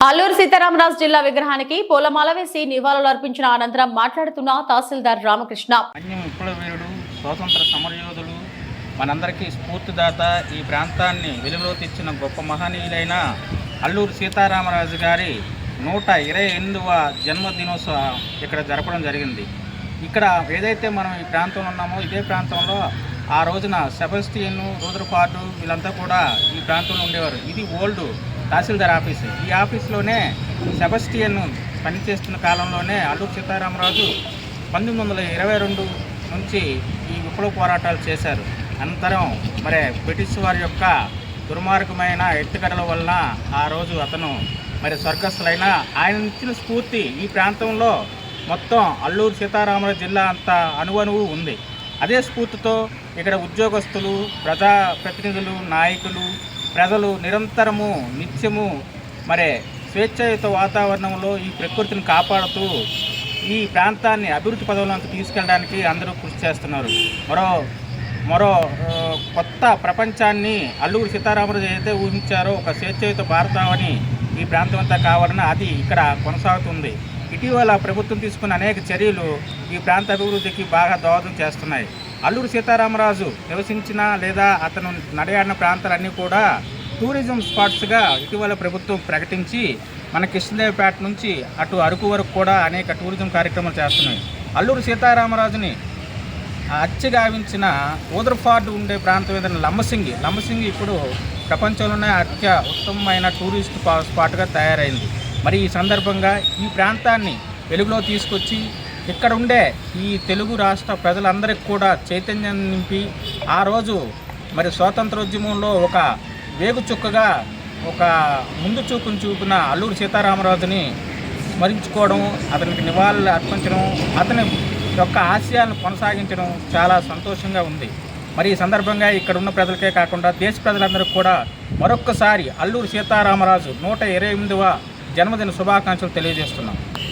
అల్లూరు సీతారామరాజు జిల్లా విగ్రహానికి పూలమాల వేసి నివాళులు అర్పించిన అనంతరం మాట్లాడుతున్న తహసీల్దార్ రామకృష్ణ. అన్యం విప్లవ స్వాతంత్ర సమరయోధులు మనందరికీ స్ఫూర్తిదాత ఈ ప్రాంతాన్ని వెలుగులో తెచ్చిన గొప్ప మహనీయులైన అల్లూరు సీతారామరాజు గారి నూట ఇరవై ఎనిమిదవ జన్మదినోత్సవ ఇక్కడ జరపడం జరిగింది. ఇక్కడ ఏదైతే మనం ఈ ప్రాంతంలో ఉన్నామో ఇదే ప్రాంతంలో ఆ రోజున సెబస్టియన్ రూదర్ఫార్డు వీళ్ళంతా కూడా ఈ ప్రాంతంలో ఉండేవారు. ఇది ఓల్డ్ తహసీల్దార్ ఆఫీస్. ఈ ఆఫీస్లోనే సెబస్టియన్ పనిచేస్తున్న కాలంలోనే అల్లూరు సీతారామరాజు పంతొమ్మిది వందల ఇరవై రెండు నుంచి ఈ విప్లవ పోరాటాలు చేశారు. అనంతరం మరి బ్రిటిష్ వారి యొక్క దుర్మార్గమైన ఎత్తుగడల వలన ఆ రోజు అతను మరి స్వర్గస్థులైన ఆయన ఇచ్చిన స్ఫూర్తి ఈ ప్రాంతంలో మొత్తం అల్లూరు సీతారామరాజు జిల్లా అంత అనువనువు ఉంది. అదే స్ఫూర్తితో ఇక్కడ ఉద్యోగస్తులు ప్రజా ప్రతినిధులు నాయకులు ప్రజలు నిరంతరము నిత్యము మరి స్వేచ్ఛాయుత వాతావరణంలో ఈ ప్రకృతిని కాపాడుతూ ఈ ప్రాంతాన్ని అభివృద్ధి పదవులకు తీసుకెళ్ళడానికి అందరూ కృషి చేస్తున్నారు. మరో మరో కొత్త ప్రపంచాన్ని అల్లూరు సీతారామరాజు ఏదైతే ఊహించారో ఒక స్వేచ్ఛాయుత భారతావని ఈ ప్రాంతం అంతా కావాలని అది ఇక్కడ కొనసాగుతుంది. ఇటీవల ప్రభుత్వం తీసుకున్న అనేక చర్యలు ఈ ప్రాంత అభివృద్ధికి బాగా దోహదం చేస్తున్నాయి. అల్లూరు సీతారామరాజు నివసించిన లేదా అతను నడయాడిన ప్రాంతాలన్నీ కూడా టూరిజం స్పాట్స్గా ఇటీవల ప్రభుత్వం ప్రకటించి మన కృష్ణదేవపేట నుంచి అటు అరకు వరకు కూడా అనేక టూరిజం కార్యక్రమాలు చేస్తున్నాయి. అల్లూరు సీతారామరాజుని అచ్చగావించిన ఊదర్ఫార్డ్ ఉండే ప్రాంతం ఏదైనా లంబసింగి. లంబసింగి ఇప్పుడు ప్రపంచంలోనే అత్య ఉత్తమమైన టూరిస్ట్ స్పాట్గా తయారైంది. మరి ఈ సందర్భంగా ఈ ప్రాంతాన్ని వెలుగులో తీసుకొచ్చి ఇక్కడ ఉండే ఈ తెలుగు రాష్ట్ర ప్రజలందరికీ కూడా చైతన్యం నింపి ఆ రోజు మరి స్వాతంత్రోద్యమంలో ఒక వేగు చుక్కగా ఒక ముందు చూపును చూపిన అల్లూరు సీతారామరాజుని స్మరించుకోవడం అతనికి నివాళులు అర్పించడం అతని యొక్క ఆశయాలను కొనసాగించడం చాలా సంతోషంగా ఉంది. మరి ఈ సందర్భంగా ఇక్కడ ఉన్న ప్రజలకే కాకుండా దేశ ప్రజలందరికీ కూడా మరొక్కసారి అల్లూరు సీతారామరాజు నూట ఇరవై ఎనిమిదవ జన్మదిన శుభాకాంక్షలు తెలియజేస్తున్నాం.